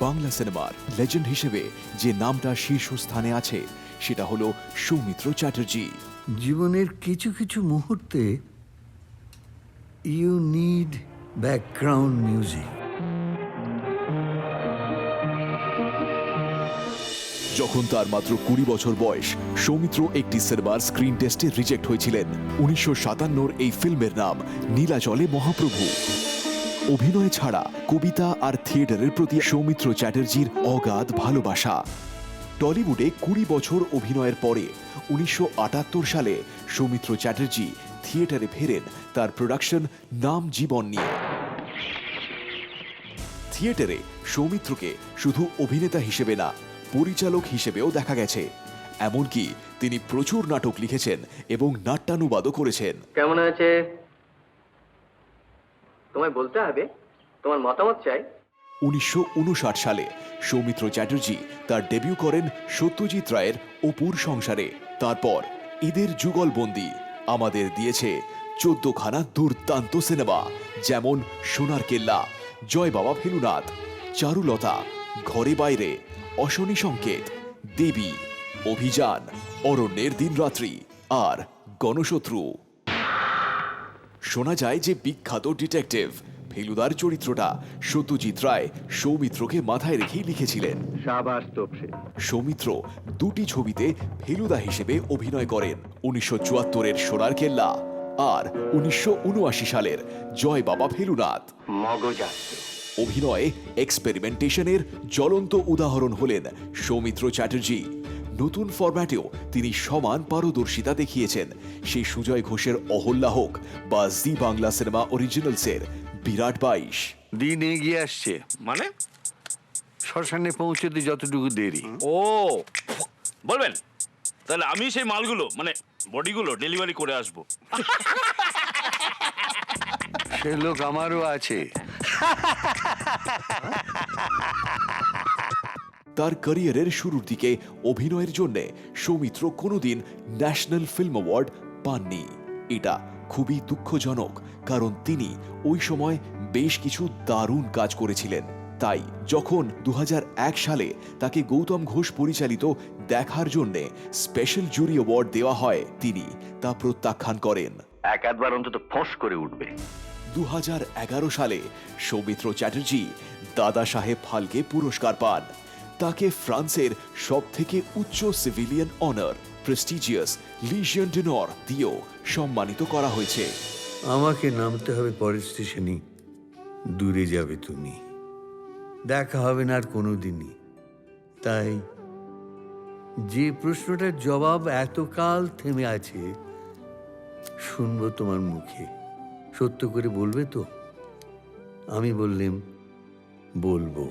বাংলা সিনেমার লেজেন্ড হিসেবে যে নামটা শীর্ষস্থানে আছে সেটা হলো সৌমিত্র চ্যাটার্জি। জীবনের কিছু কিছু মুহূর্তে ইউ নিড ব্যাকগ্রাউন্ড মিউজিক যখন তার মাত্র কুড়ি বছর বয়স সৌমিত্র একটি সিনেমার স্ক্রিন টেস্টে রিজেক্ট হয়েছিলেন। উনিশশো সাতান্নর এই ফিল্মের নাম নীলাচলে মহাপ্রভু। অভিনয় ছাড়া কবিতা আর থিয়েটারের প্রতি সৌমিত্র চ্যাটার্জির অগাধ ভালোবাসা। টলিউডে কুড়ি বছর অভিনয়ের পরে উনিশশো আটাত্তর সালে সৌমিত্র চ্যাটার্জি থিয়েটারে ফেরেন তার প্রোডাকশন নাম জীবন নিয়ে। থিয়েটারে সৌমিত্রকে শুধু অভিনেতা হিসেবে না, পরিচালক হিসেবেও দেখা গেছে। এমনকি তিনি প্রচুর নাটক লিখেছেন এবং নাট্যানুবাদও করেছেন। কেমন হয়েছে? তোমায় বলতে হবে, তোমার মতামত চাই। উনিশশো সালে সৌমিত্র চ্যাটার্জি তার ডেবিউ করেন সত্যজিৎ রায়ের অপুর সংসারে। তারপর ঈদের যুগলবন্দি আমাদের দিয়েছে চোদ্দখানা দুর্দান্ত সিনেমা, যেমন সোনার কেল্লা, জয় বাবা ফেলুনাথ, চারুলতা, ঘরে বাইরে, অশনি সংকেত, দেবী, অভিযান, অরণ্যের দিনরাত্রি আর গণশত্রু। শোনা যায় যে বিখ্যাত ডিটেকটিভ ফেলুদার চরিত্রটা সত্যজিৎ রায় সৌমিত্রকে মাথায় রেখেই লিখেছিলেন। তোপসে। সৌমিত্র দুটি ছবিতে ফেলুদা হিসেবে অভিনয় করেন উনিশশো চুয়াত্তরের সোনার কেল্লা আর উনিশশো উনআশি সালের জয় বাবা ফেলুনাথ অভিনয়ে এক্সপেরিমেন্টেশনের জ্বলন্ত উদাহরণ হলেন সৌমিত্র চ্যাটার্জি। নতুন ফরম্যাটেও তিনি সমান পারদর্শিতা দেখিয়েছেন। সেই সুজয় ঘোষের অহল্যা হোক বা জি বাংলা সিনেমা অরিজিনালসের বিরাট বাইশ। দিন এগিয়ে আসছে। মানে? শ্মশানে পৌঁছতে যতটুকু দেরি। ও বলবেন? তাহলে আমি সেই মালগুলো মানে বডিগুলো ডেলিভারি করে আসব। সে লোক আমারও আছে। তার ক্যারিয়ারের শুরুর দিকে অভিনয়ের জন্য সৌমিত্র কোনোদিন ন্যাশনাল ফিল্ম অ্যাওয়ার্ড পাননি। এটা খুবই দুঃখজনক কারণ তিনি ওই সময় বেশ কিছু দারুণ কাজ করেছিলেন। তাই যখন দু হাজার এক সালে তাকে গৌতম ঘোষ পরিচালিত দেখার জন্য স্পেশাল জুরি অ্যাওয়ার্ড দেওয়া হয় তিনি তা প্রত্যাখ্যান করেন। এক আধবার অন্তত ফোঁস করে উঠবে। দু হাজার এগারো সালে সৌমিত্র চ্যাটার্জি দাদা সাহেব ফালকে পুরস্কার পান। তাকে ফ্রান্সের সব থেকে উচ্চ civilian honour, prestigious Legion d'Honneur দিয়েও সম্মানিত করা হয়েছে। আমাকে নামতে হবে পরের স্টেশনে। দূরে যাবে তুমি। দেখা হবে না আর কোনো দিনই তাই যে প্রশ্নটার জবাব এতকাল থেমে আছে, শুনব তোমার মুখে। সত্য করে বলবে তো? আমি বললেম, বলব।